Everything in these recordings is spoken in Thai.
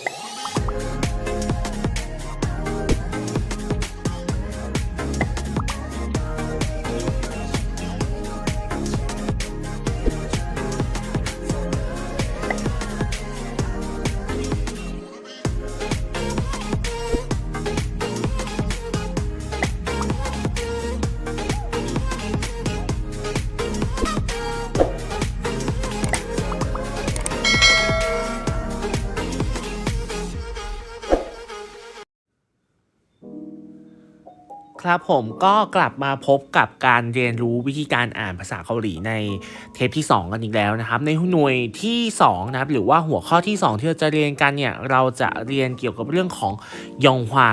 Yeah. ครับผมก็กลับมาพบกับการเรียนรู้วิธีการอ่านภาษาเกาหลีในเทปที่ 2 กันอีกแล้วนะครับในหน่วยที่2นะครับหรือว่าหัวข้อที่ 2 ที่เราจะเรียนกันเนี่ยเราจะเรียนเกี่ยวกับเรื่องของยองฮวา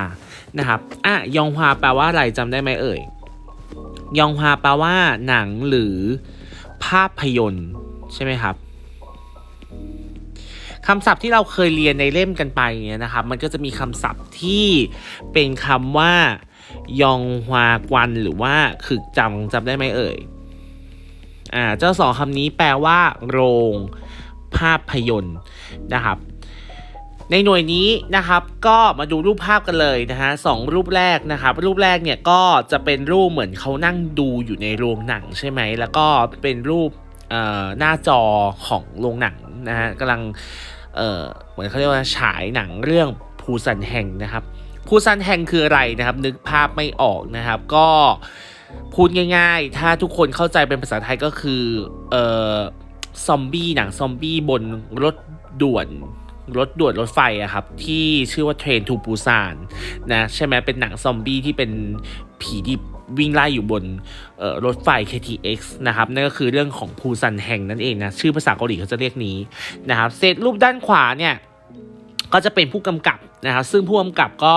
นะครับอะยองฮวาแปลว่าอะไรจำได้ไหมเอ่ยยองฮวาแปลว่าหนังหรือภาพยนตร์ใช่ไหมครับคำศัพท์ที่เราเคยเรียนในเล่มกันไปเนี่ยนะครับ มันก็จะมีคำศัพท์ที่เป็นคำว่า ยองฮวากวันหรือว่าขึกจำจำได้ไหมเอ่ย อ่า เจ้าสองคำนี้แปลว่า โรงภาพยนตร์นะครับ ในหน่วยนี้นะครับ ก็มาดูรูปภาพกันเลยนะฮะสองรูปแรกนะครับ รูปแรกเนี่ยก็จะเป็นรูปเหมือนเขานั่งดูอยู่ในโรงหนังใช่ไหม แล้วก็เป็นรูปหน้าจอของโรงหนังนะฮะกำลังเเหมือนเขาเรียกว่าฉายหนังเรื่องภูสันแห่งนะครับ ภูซันแฮงคืออะไรนะครับนึกภาพไม่ออกนะครับ ก็พูดง่ายๆ ถ้าทุกคนเข้าใจเป็นภาษาไทยก็คือเอ่อซอมบี้หนังซอมบี้บนรถด่วนรถด่วนรถไฟอะครับ ที่ชื่อว่าเทรนทูปูซานนะใช่ไหมเป็นหนังซอมบี้ที่เป็นผีที่วิ่งไล่อยู่บนเออรถไฟ KTX นะครับ นั่นก็คือเรื่องของภูซันแฮงนั่นเองนะ ชื่อภาษาเกาหลีเขาจะเรียกนี้นะครับเศษรูปด้านขวาเนี่ย ก็จะเป็นผู้กำกับ นะครับซึ่งผู้กำกับก็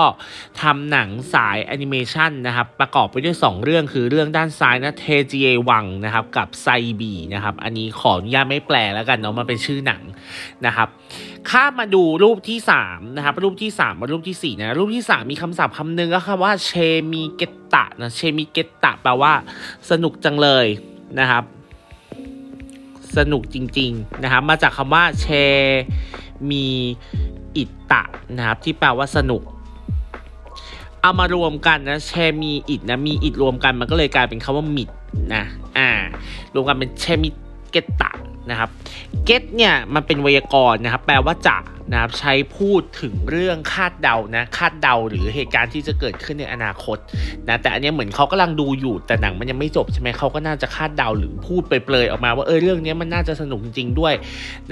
ทำหนังสายแอนิเมชันนะครับประกอบไปด้วย 2 เรื่องคือเรื่องด้านซ้ายนะเทเจวังนะครับกับไซบีนะครับอันนี้ขออนุญาตไม่แปลแล้วกันเนาะมันเป็นชื่อหนังนะครับข้ามมาดูรูปที่3นะครับรูปที่3มารูปทีสี่4นะรูปที่ 3 มีคำศัพท์คำหนึ่งก็คือว่าเชมิเกตตะนะเชมิเกตตะแปลว่าสนุกจังเลยนะครับ สนุกจริง ๆ นะครับ มาจากคำว่าเชมี อิตตะนะครับ ที่แปลว่าสนุก เอามารวมกันนะเชมีอิดนะมีอิดรวมกันมันก็เลยกลายเป็นคำว่ามิดนะอ่ารวมกันเป็นเชมิเกตตะนะครับ เกตเนี่ยมันเป็นไวยากรณ์นะครับ แปลว่าจะ นะครับใช้พูดถึงเรื่องคาดเดานะคาดเดาหรือเหตุการณ์ที่จะเกิดขึ้นในอนาคตนะแต่อันนี้เหมือนเขากำลังดูอยู่แต่หนังมันยังไม่จบใช่ไหมเขาก็น่าจะคาดเดาหรือพูดเปรยๆออกมาว่าเออเรื่องนี้มันน่าจะสนุกจริงด้วย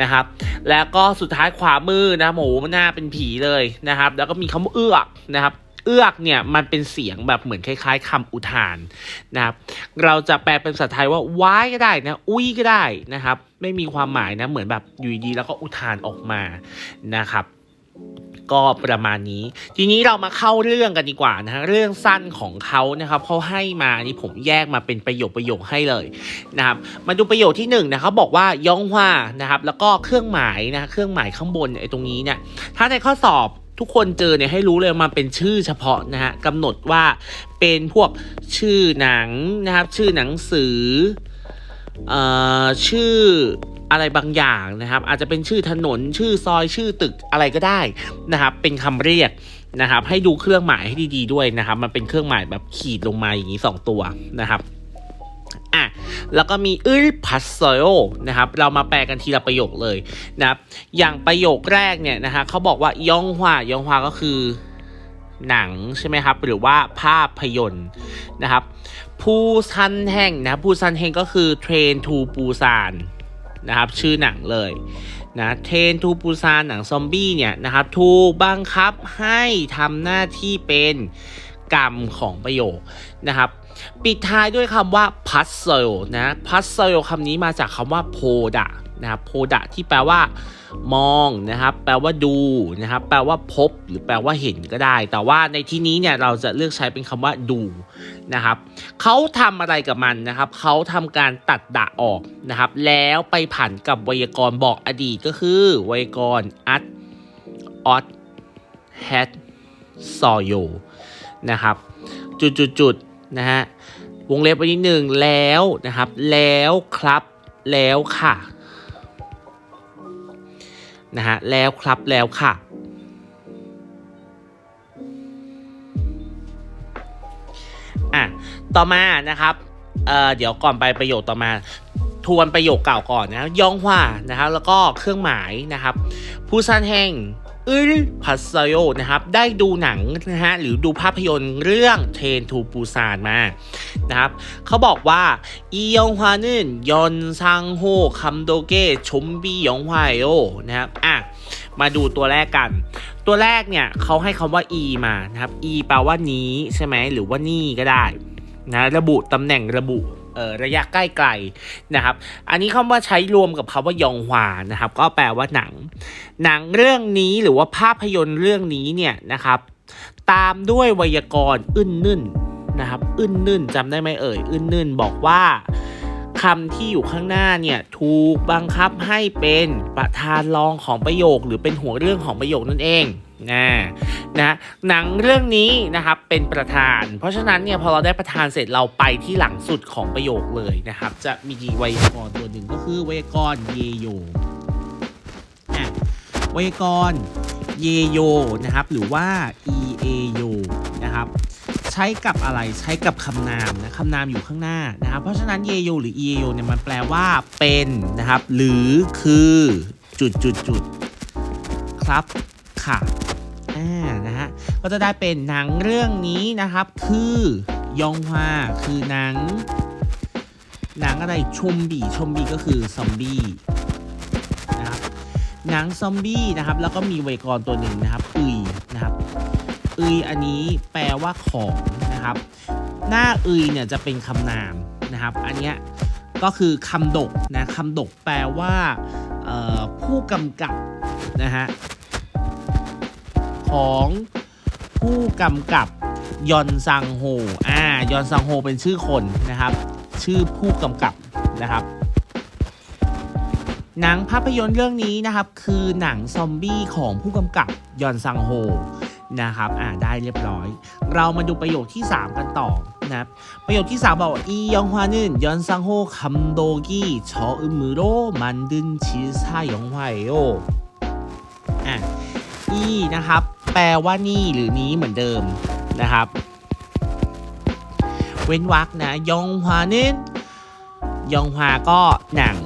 นะครับแล้วก็สุดท้ายขวามือนะหมูมันหน้าเป็นผีเลยนะครับ แล้วก็มีคำว่าเอื้อกนะครับเอื้อกเนี่ยมันเป็นเสียงแบบเหมือนคล้าย ๆคำอุทานนะครับ เราจะแปลเป็นภาษาไทยว่าว้ายก็ได้นะ อุ้ยก็ได้นะครับ ไม่มีความหมายนะ เหมือนแบบอยู่ดีแล้วก็อุทานออกมานะครับก็ประมาณนี้ ทีนี้เรามาเข้าเรื่องกันดีกว่านะฮะเรื่องสั้นของเขานะครับเขาให้มานี่ผมแยกมาเป็นประโยคประโยคให้เลยนะครับมาดูประโยคที่หนึ่งนะครับอกว่ายองฮวานะครับ แล้วก็เครื่องหมายนะเครื่องหมายข้างบนไอ้ตรงนี้เนี่ยถ้าในข้อสอบทุกคนเจอเนี่ยให้รู้เลยมันเป็นชื่อเฉพาะนะฮะกำหนดว่าเป็นพวกชื่อหนังนะครับ ชื่อหนังสือ ชื่ออะไรบางอย่างนะครับ อาจจะเป็นชื่อถนนชื่อซอยชื่อตึกอะไรก็ได้นะครับ เป็นคำเรียกนะครับ ให้ดูเครื่องหมายให้ดีๆด้วยนะครับ มันเป็นเครื่องหมายแบบขีดลงมาอย่างนี้สองตัวนะครับอะแล้วก็มีอึลพัสโซโยนะครับ เรามาแปลกันทีละประโยคเลยนะครับ อย่างประโยคแรกเนี่ยนะฮะเขาบอกว่ายองฮวายองฮวาก็คือ หนังใช่ไหมครับ หรือว่าภาพยนตร์นะครับปูซันแห่งนะครับปูซันแห่งก็คือเทรนทูปูซานนะครับชื่อหนังเลยนะเทรนทูปูซานหนังซอมบี้เนี่ยนะครับถูกบังคับให้ทำหน้าที่เป็นกรรมของประโยคนะครับ ปิดท้ายด้วยคำว่า puzzle นะ puzzle คำนี้มาจากคำว่า poda นะครับ poda ที่แปลว่ามองนะครับ แปลว่าดูนะครับ แปลว่าพบหรือแปลว่าเห็นก็ได้ แต่ว่าในที่นี้เนี่ยเราจะเลือกใช้เป็นคำว่าดูนะครับเขาทำอะไรกับมันนะครับเขาทำการตัดดะออกนะครับ แล้วไปผันกับไวยากรณ์บอกอดีตก็คือ ไวยากรณ์ at ot had saw you นะครับ จุดๆๆนะฮะวงเล็บไว้นิดหนึ่งแล้วนะครับ แล้วครับแล้วค่ะ นะฮะแล้วครับแล้วค่ะ อะ ต่อมานะครับเอ่อเดี๋ยวก่อนไปประโยชน์ต่อมาทวนประโยคเก่าก่อนนะยองหว่านะครับแล้วก็เครื่องหมายนะครับผู้สั้นแห้ง อึลพัสโยนะครับได้ดูหนังนะฮะหรือดูภาพยนตร์เรื่องเทนทูปูซานมานะครับเขาบอกว่าอียองฮวานึนยอนซังโฮคัมโดเกะชมบียองฮวาโยนะครับอะมาดูตัวแรกกัน ตัวแรกเนี่ยเขาให้คำว่า e มานะครับ e แปลว่านี้ใช่ไหมหรือว่านี่ก็ได้นะระบุตำแหน่งระบุ เออระยะใกล้ไกลนะครับ อันนี้คำว่าใช้รวมกับคำว่ายองฮวานะครับ ก็แปลว่าหนัง หนังเรื่องนี้หรือว่าภาพยนตร์เรื่องนี้เนี่ยนะครับ ตามด้วยไวยากรณ์อึ้นนึ่นนะครับ อึ้นนึ่นจำได้ไหมเอ่ยอึ้นนึ่นบอกว่าคำที่อยู่ข้างหน้าเนี่ยถูกบังคับให้เป็นประธานรองของประโยค หรือเป็นหัวเรื่องของประโยคนั่นเอง นะนะหนังเรื่องนี้นะครับเป็นประธาน เพราะฉะนั้นเนี่ยพอเราได้ประธานเสร็จเราไปที่หลังสุดของประโยคเลยนะครับ จะมีไวยากรณ์ตัวหนึ่งก็คือไวยากรณ์เยโยอะไวยากรณ์เยโยนะครับ หรือว่า e a y o นะครับใช้กับอะไรใช้กับคำนามนะคำนามอยู่ข้างหน้านะครับ เพราะฉะนั้นเยโยหรือ e a y o เนี่ยมันแปลว่าเป็นนะครับ หรือคือจุดจุดจุดครับ ค่ะอ่านะฮะก็จะได้เป็นหนังเรื่องนี้นะครับ คือยองฮวาคือหนัง หนังอะไรชมบีชมบีก็คือซอมบี้นะครับหนังซอมบี้นะครับ แล้วก็มีไวกรตัวหนึ่งนะครับอุยนะครับอึยอันนี้แปลว่าของนะครับ หน้าอึยเนี่ยจะเป็นคำนามนะครับ อันเนี้ยก็คือคำดกนะคำดกแปลว่าผู้กำกับนะฮะ ของผู้กำกับยอนซังโฮ อ่า ยอนซังโฮเป็นชื่อคนนะครับ ชื่อผู้กำกับนะครับ หนังภาพยนตร์เรื่องนี้นะครับ คือหนังซอมบี้ของผู้กำกับยอนซังโฮนะครับ อ่า ได้เรียบร้อย เรามาดูประโยคที่ 3 กันต่อนะครับ ประโยคที่ 3 บอกว่าอียองฮวานึนยอนซังโฮคัมโดกีชออึมือโรมันดึนชิซายองฮวาโยอะอีนะครับ แปลว่านี่หรือนี้เหมือนเดิมนะครับ เว้นวรรคนะยองฮวานึนยองฮวาก็หนัง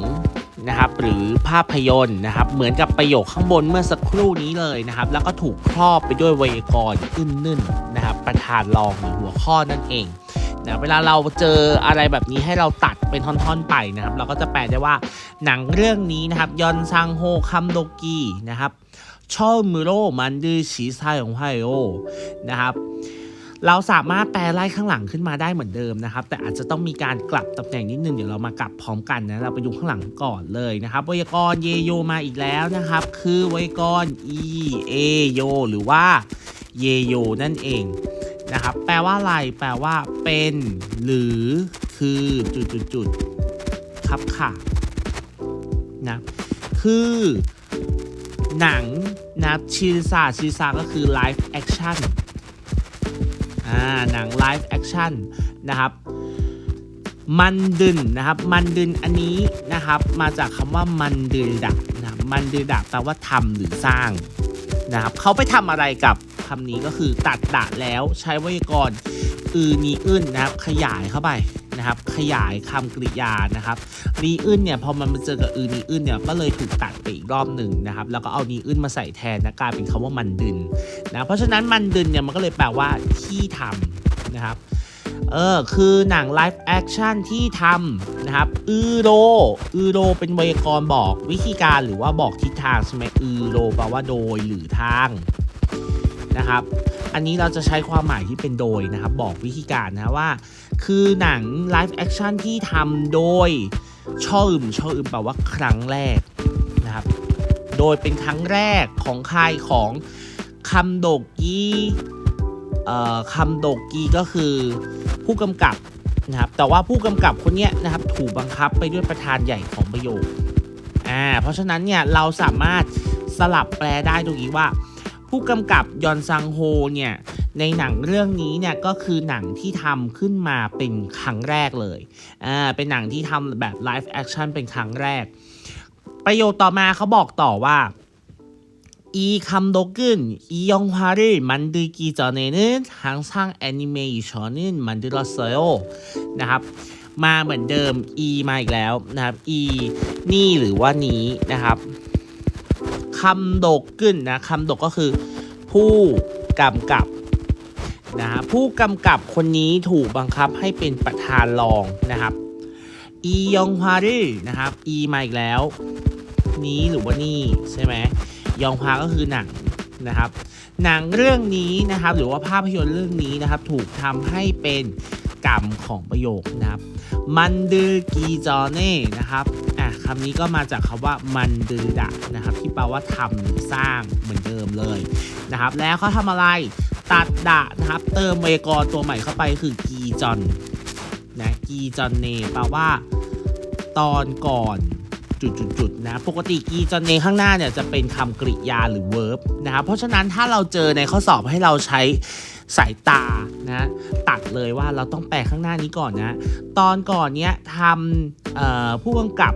นะครับหรือภาพยนตร์นะครับ เหมือนกับประโยคข้างบนเมื่อสักครู่นี้เลยนะครับ แล้วก็ถูกครอบไปด้วยไวยากรณ์อึ้นนึ่นนะครับ ประธานรองหรือหัวข้อนั่นเองนะเวลาเราเจออะไรแบบนี้ให้เราตัดเป็นท่อนๆไปนะครับ เราก็จะแปลได้ว่าหนังเรื่องนี้นะครับยอนซังโฮคัมโดกีนะครับ ชอมือโรมันดือชีซายของไฮโอนะครับเราสามารถแปลไล่ข้างหลังขึ้นมาได้เหมือนเดิมนะครับ แต่อาจจะต้องมีการกลับตำแหน่งนิดนึงเดี๋ยวเรามากลับพร้อมกันนะเราไปดูข้างหลังก่อนเลยนะครับไวยากรณ์เยโยมาอีกแล้วนะครับ คือไวยากรณ์อีเอโยหรือว่าเยโยนั่นเองนะครับ แปลว่าอะไรแปลว่าเป็น หรือคือจุดจุดจุดๆครับค่ะนะคือ หนังนะชิซาชิซาก็คือไลฟ์แอคชั่นอ่าหนังไลฟ์แอคชั่นนะครับมันดึนนะครับ มันดึนอันนี้นะครับ มาจากคำว่ามันดือดักนะครับมันดือดักแปลว่าทำหรือสร้างนะครับเขาไปทำอะไรกับคำนี้ก็คือตัดดะแล้วใช้ไวยากรณ์อือนีอึ้นนะครับ ขยายเข้าไป นะครับ ขยายคำกริยานะครับนีอึ้นเนี่ยพอมันมาเจอกับอือนีอึ้นเนี่ยก็เลยถูกตัดไปอีกรอบหนึ่งนะครับ แล้วก็เอานีอึ้นมาใส่แทนนะกลายเป็นคำว่ามันดึนนะเพราะฉะนั้นมันดึนเนี่ยมันก็เลยแปลว่าที่ทำนะครับเออคือหนังไลฟ์แอคชั่นที่ทำนะครับ อือโรอือโรเป็นไวยากรณ์บอกวิธีการหรือว่าบอกทิศทางใช่ไหมอือโรแปลว่าโดยหรือทางนะครับ อันนี้เราจะใช้ความหมายที่เป็นโดยนะครับ บอกวิธีการนะว่า คือหนังไลฟ์แอคชั่นที่ทำโดยช่ออึมช่ออึมแปลว่าครั้งแรกนะครับ โดยเป็นครั้งแรกของใครของคำโดกีเอ่อคำโดกีก็คือผู้กำกับนะครับ แต่ว่าผู้กำกับคนนี้นะครับถูกบังคับไปด้วยประธานใหญ่ของประโยคอ่าเพราะฉะนั้นเนี่ยเราสามารถสลับแปลได้ตรงนี้ว่า ผู้กำกับยอนซังโฮเนี่ย ในหนังเรื่องนี้เนี่ยก็คือหนังที่ทำขึ้นมาเป็นครั้งแรกเลยอ่าเป็นหนังที่ทำแบบไลฟ์แอคชั่นเป็นครั้งแรก ประโยชน์ต่อมาเขาบอกต่อว่าอีคัมโดกึนอียองฮาริมันดูกีจอเนนึทางสร้างแอนิเมชันนึมันดึลอเซโอนะครับมาเหมือนเดิม e มาอีกแล้วนะครับอีนี่หรือว่านี้นะครับคำโดกึนนะคำโดกก็คือผู้กำกับ นะฮะผู้กำกับคนนี้ถูกบังคับให้เป็นประธานรองนะครับอียองฮวารีนะครับ e มาอีกแล้ว นี้หรือว่านี่ใช่ไหมยองฮวาก็คือหนังนะครับ หนังเรื่องนี้นะครับหรือว่าภาพยนตร์เรื่องนี้นะครับ ถูกทำให้เป็นกรรมของประโยคนะครับ มันดือกีจอเน่นะครับอะคำนี้ก็มาจากคำว่ามันดือดะนะครับ ที่แปลว่าทำหรือสร้างเหมือนเดิมเลยนะครับ แล้วเขาทำอะไร ตัดดะนะครับ เติมไวกรณ์ตัวใหม่เข้าไปคือกีจอนนะกีจอนเนแปลว่า ตอนก่อนจุดๆนะ ปกติกีจอนเนข้างหน้าเนี่ยจะเป็นคำกริยาหรือ verb นะครับเพราะฉะนั้นถ้าเราเจอในข้อสอบให้เราใช้สายตานะตัดเลยว่าเราต้องแปลข้างหน้านี้ก่อนนะ ตอนก่อนเนี้ยทำผู้กำกับ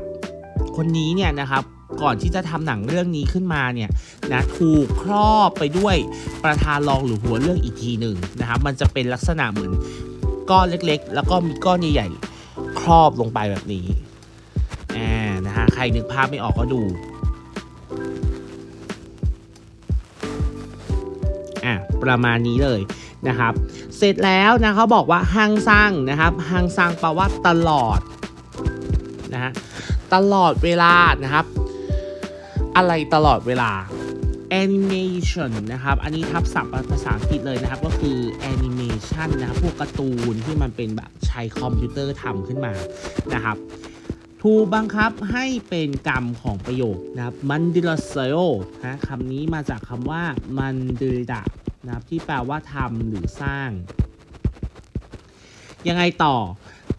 คนนี้เนี่ยนะครับ ก่อนที่จะทำหนังเรื่องนี้ขึ้นมาเนี่ยนะถูกครอบไปด้วยประธานรองหรือหัวเรื่องอีกทีหนึ่งนะครับมันจะเป็นลักษณะเหมือนก้อนเล็กๆ แล้วก็มีก้อนใหญ่ๆครอบลงไปแบบนี้อ่านะฮะใครนึกภาพไม่ออกก็ดูอะประมาณนี้เลยนะครับ เสร็จแล้วนะเขาบอกว่าฮังซังนะครับฮังซังแปลว่าตลอดนะฮะตลอดเวลานะครับ อะไรตลอดเวลา animation นะครับ อันนี้ทับศัพท์ภาษาอังกฤษเลยนะครับ ก็คือ animation นะครับ พวกการ์ตูนที่มันเป็นแบบใช้คอมพิวเตอร์ทำขึ้นมานะครับถูกบังคับให้เป็นกรรมของประโยคนะครับมันดิลเซโอนะคำนี้มาจากคำว่ามันดิดะนะครับที่แปลว่าทำหรือสร้าง ยังไงต่อ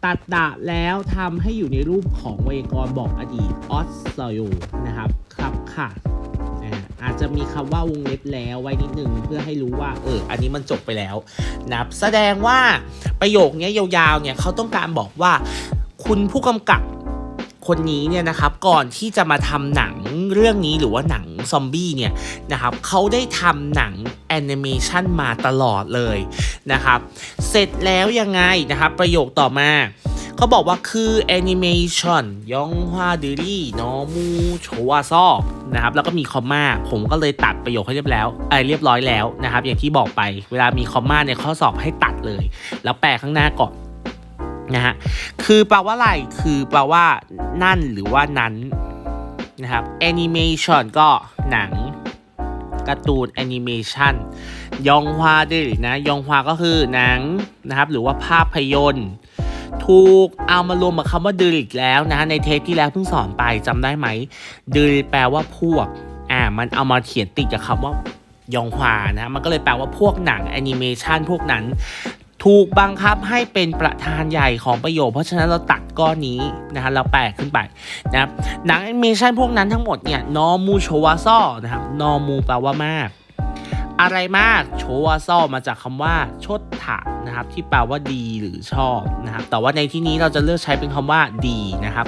ตัดดะแล้วทำให้อยู่ในรูปของไวยากรณ์บอกอดีตออสซโยนะครับ รับค่ะ อาจจะมีคำว่าวงเล็บแล้วไว้นิดนึงเพื่อให้รู้ว่า เออ อันนี้มันจบไปแล้วนับแสดงว่าประโยคนี้ยยาวๆ เนี่ยเขาต้องการบอกว่า คุณผู้กำกับคนนี้เนี่ยนะครับก่อนที่จะมาทำหนังเรื่องนี้หรือว่าหนังซอมบี้เนี่ยนะครับเขาได้ทำหนังแอนิเมชันมาตลอดเลยนะครับ เสร็จแล้วยังไงนะครับ ประโยคต่อมา เขาบอกว่าคือแอนิเมชันยองฮวาดิรี่นอมูโชวาซอกนะครับแล้วก็มีคอมมาผมก็เลยตัดประโยคให้เรียบแล้วเอยเรียบร้อยแล้วนะครับ อย่างที่บอกไปเวลามีคอมมาในข้อสอบให้ตัดเลย แล้วแปลข้างหน้าก่อนนะฮะคือแปลว่าอะไรคือแปลว่านั่นหรือว่านั้นนะครับ animation ก็หนังการ์ตูนแอนิเมชันยองฮวาดินะยองฮวาก็คือหนังนะครับหรือว่าภาพยนตร์ ถูกเอามารวมกับคำว่าดืออีกแล้วนะในเทปที่แล้วเพิ่งสอนไปจำได้ไหมดือแปลว่าพวกอ่ามันเอามาเขียนติดกับคำว่ายองฮวานะมันก็เลยแปลว่าพวกหนังแอนิเมชันพวกนั้น ถูกบังคับให้เป็นประธานใหญ่ของประโยคเพราะฉะนั้นเราตัดก้อนนี้นะฮะเราแปลขึ้นไปนะครับหนังแอนิเมชันพวกนั้นทั้งหมดเนี่ยนอมูโชวาซ่อนะครับนอมูแปลว่ามาก อะไรมากโชวาซอมาจากคำว่าชดถะนะครับที่แปลว่าดีหรือชอบนะครับแต่ว่าในที่นี้เราจะเลือกใช้เป็นคำว่าดีนะครับ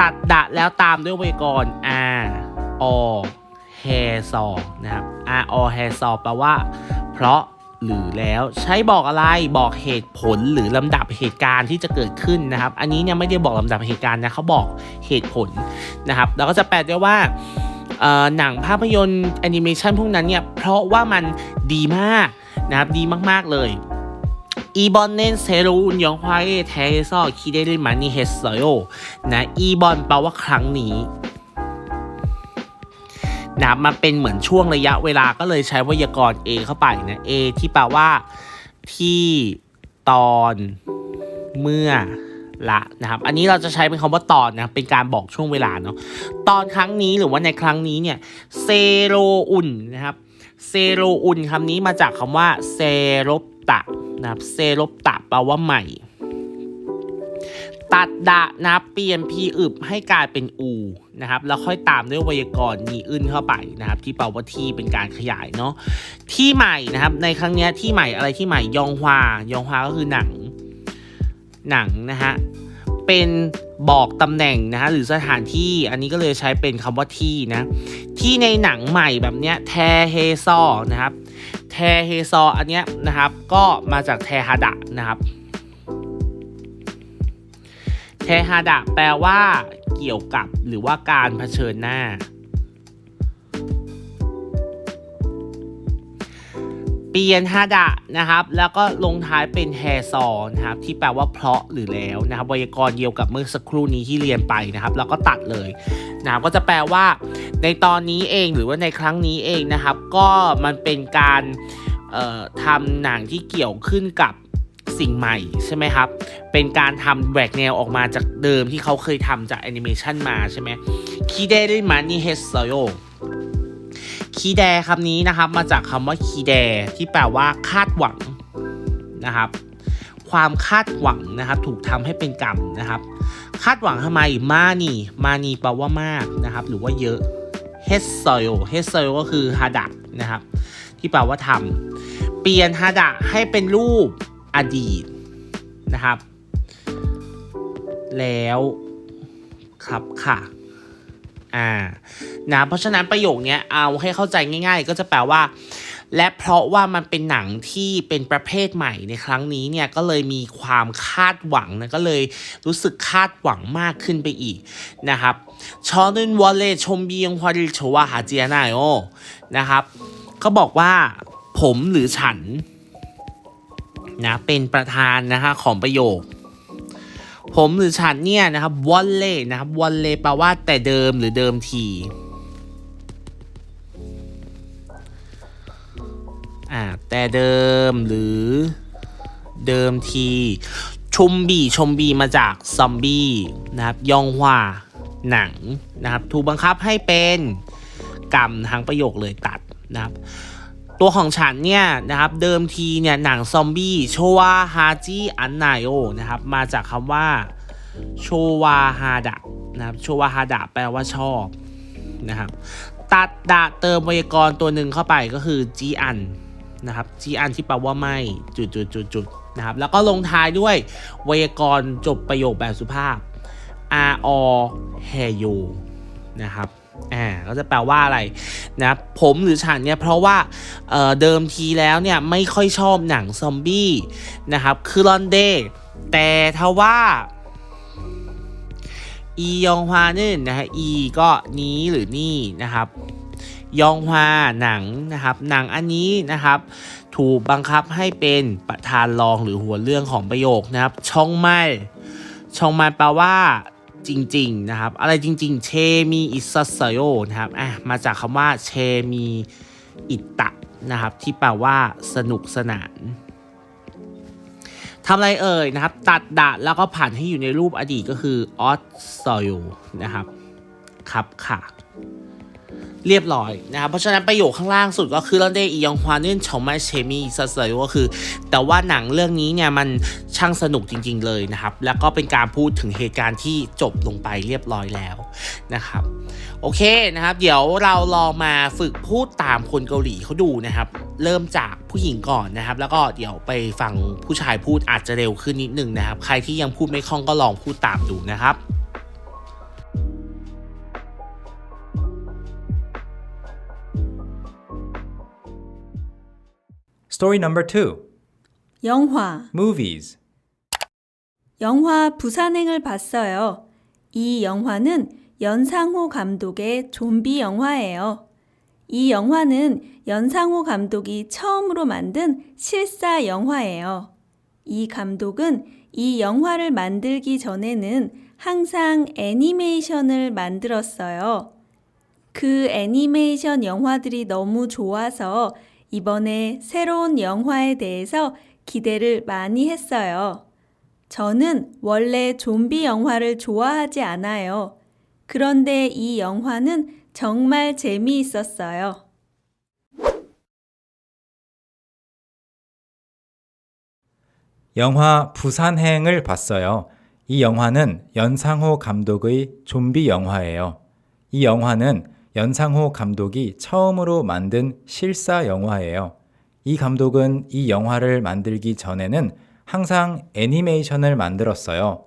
ตัดดะแล้วตามด้วยไวยากรณ์ r o h a s o นะครับ r o h a s o แปลว่า เพราะหรือแล้วใช้บอกอะไรบอกเหตุผลหรือลำดับเหตุการณ์ที่จะเกิดขึ้นนะครับ อันนี้เนี่ยไม่ได้บอกลำดับเหตุการณ์นะเขาบอกเหตุผลนะครับแล้วก็จะแปลได้ว่า หนังภาพยนตร์แอนิเมชันพวกนั้นเนี่ย เพราะว่ามันดีมากนะครับ ดีมากๆเลยอีบอนเนนเซรูนยองฮวาเอเทซอคิเดริมานิเฮสโซโยนะอีบอนแปลว่าครั้งนี้นะมันเป็นเหมือนช่วงระยะเวลาก็เลยใช้ไวยากรณ์ A เข้าไปนะ A ที่แปลว่าที่ตอนเมื่อ ละนะครับ อันนี้เราจะใช้เป็นคำว่าตอนนะเป็นการบอกช่วงเวลาเนาะตอนครั้งนี้หรือว่าในครั้งนี้เนี่ยเซโรอุนนะครับเซโรอุนคำนี้มาจากคำว่าเซโรปตะนะครับเซโรปตะแปลว่าใหม่ ตัดดะนะเปลี่ยนพีอึบให้กลายเป็นอูนะครับแล้วค่อยตามด้วยไวยากรณ์มีอึนเข้าไปนะครับ ที่แปลว่าที่เป็นการขยายเนาะที่ใหม่นะครับ ในครั้งนี้ที่ใหม่อะไรที่ใหม่ยองฮวายองฮวาก็คือหนัง หนังนะฮะเป็นบอกตำแหน่งนะฮะหรือสถานที่อันนี้ก็เลยใช้เป็นคำว่าที่นะ ที่ในหนังใหม่แบบเนี้ยแทเฮซอนะครับ แทเฮซออันเนี้ยนะครับ ก็มาจากแทฮาดะนะครับเทฮาดะแปลว่าเกี่ยวกับหรือว่าการเผชิญหน้า เปลี่ยนฮาดะนะครับ แล้วก็ลงท้ายเป็นแฮซอนะครับ ที่แปลว่าเพราะหรือแล้วนะครับไวยากรณ์เดียวกับเมื่อสักครู่นี้ที่เรียนไปนะครับ แล้วก็ตัดเลยนะครับก็จะแปลว่าในตอนนี้เองหรือว่าในครั้งนี้เองนะครับ ก็มันเป็นการทำหนังที่เกี่ยวขึ้นกับสิ่งใหม่ใช่ไหมครับ เป็นการทำแบกแนวออกมาจากเดิมที่เขาเคยทำจากแอนิเมชันมาใช่ไหมคีเดริมานิเฮสโย คีแดคำนี้นะครับ มาจากคำว่าคีแดที่แปลว่าคาดหวังนะครับ ความคาดหวังนะครับ ถูกทำให้เป็นกรรมนะครับ คาดหวังทำไมมานีมานีแปลว่ามากนะครับ หรือว่าเยอะเฮสโซโยเฮสโซโยก็คือฮาดะนะครับ ที่แปลว่าทำเปลี่ยนฮาดะให้เป็นรูปอดีตนะครับ แล้วครับค่ะ อ่านะเพราะฉะนั้นประโยคนี้เอาให้เข้าใจง่าย ๆ ก็จะแปลว่า และเพราะว่ามันเป็นหนังที่เป็นประเภทใหม่ในครั้งนี้เนี่ยก็เลยมีความคาดหวังนะก็เลยรู้สึกคาดหวังมากขึ้นไปอีกนะครับชอนึนวอลเลชมบียงฮวาริโชวาหาเจียนาโอนะครับเขาบอกว่าผมหรือฉันนะเป็นประธานนะคะของประโยค ผมหรือฉันเนี่ยนะครับวอลเล่นะครับวอลเล่แปลว่าแต่เดิมหรือเดิมทีอ่าแต่เดิมหรือเดิมทีชมบีชมบีมาจากซอมบี้นะครับยองฮวาหนังนะครับถูกบังคับให้เป็นกรรมทั้งประโยคเลยตัดนะครับ ตัวของฉันเนี่ยนะครับเดิมทีเนี่ยหนังซอมบี้โชวาฮาจิอันไนโอนะครับมาจากคำว่าโชวาฮาดะนะครับโชวาฮาดะแปลว่าชอบนะครับตัดดะเติมไวยากรณ์ตัวหนึ่งเข้าไปก็คือจีอันนะครับจีอันที่แปลว่าไม่จุดจุดจุดจุดนะครับแล้วก็ลงท้ายด้วยไวยากรณ์จบประโยคแบบสุภาพ r o h e y o นะครับ อ่าก็จะแปลว่าอะไรนะผมหรือฉันเนี่ยเพราะว่าเออเดิมทีแล้วเนี่ยไม่ค่อยชอบหนังซอมบี้นะครับคือรอนเดแต่ทว่าอียองฮวานี่นะฮะอีก็นี้หรือนี่นะครับยองฮวาหนังนะครับหนังอันนี้นะครับ ถูกบังคับให้เป็นประธานรองหรือหัวเรื่องของประโยคนะครับ ช่องไม่ชองมันแปลว่า จริงๆนะครับ อะไรจริงๆ เชมีอิสซโยนะครับอะมาจากคำว่าเชมีอิตะนะครับ ที่แปลว่าสนุกสนานทำอะไรเอ่ยนะครับ ตัดดะแล้วก็ผ่านให้อยู่ในรูปอดีตก็คือออสซโยนะครับครับค่ะ เรียบร้อยนะครับเพราะฉะนั้นประโยคข้างล่างสุดก็คือเราได้อียองฮวานื่นชงไม่เชมีอิสซยก็คือ แต่ว่าหนังเรื่องนี้เนี่ยมันช่างสนุกจริง ๆ เลยนะครับ แล้วก็เป็นการพูดถึงเหตุการณ์ที่จบลงไปเรียบร้อยแล้วนะครับ โอเคนะครับ เดี๋ยวเราลองมาฝึกพูดตามคนเกาหลีเขาดูนะครับ เริ่มจากผู้หญิงก่อนนะครับ แล้วก็เดี๋ยวไปฟังผู้ชายพูดอาจจะเร็วขึ้นนิดนึงนะครับ ใครที่ยังพูดไม่คล่องก็ลองพูดตามดูนะครับ Story number two 영화. Movies. 영화 부산행을 봤어요. 이 영화는 연상호 감독의 좀비 영화예요. 이 영화는 연상호 감독이 처음으로 만든 실사 영화예요. 이 감독은 이 영화를 만들기 전에는 항상 애니메이션을 만들었어요. 그 애니메이션 영화들이 너무 좋아서 이번에 새로운 영화에 대해서 기대를 많이 했어요. 저는 원래 좀비 영화를 좋아하지 않아요. 그런데 이 영화는 정말 재미있었어요. 영화 부산행을 봤어요. 이 영화는 연상호 감독의 좀비 영화예요. 이 영화는 연상호 감독이 처음으로 만든 실사 영화예요. 이 감독은 이 영화를 만들기 전에는 항상 애니메이션을 만들었어요.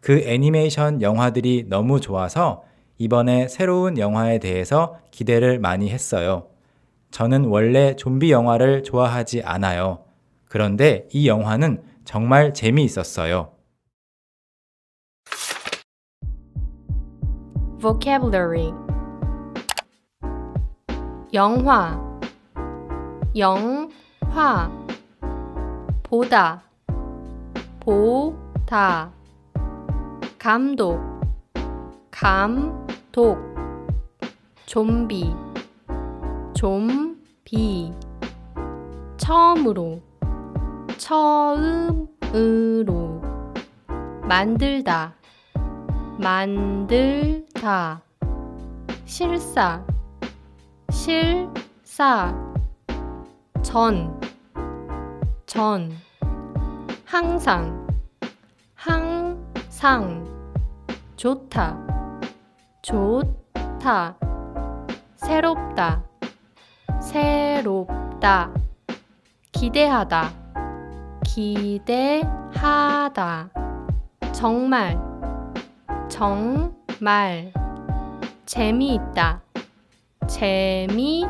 그 애니메이션 영화들이 너무 좋아서 이번에 새로운 영화에 대해서 기대를 많이 했어요. 저는 원래 좀비 영화를 좋아하지 않아요. 그런데 이 영화는 정말 재미있었어요. vocabulary 영화 영화 보다 보다 감독 감독 좀비 좀비 처음으로 처음으로 만들다 만들다 실사 실사 전, 전. 항상 항상. 좋다 좋다. 새롭다 새롭다. 기대하다 기대하다. 정말 정말. 재미있다 재미있다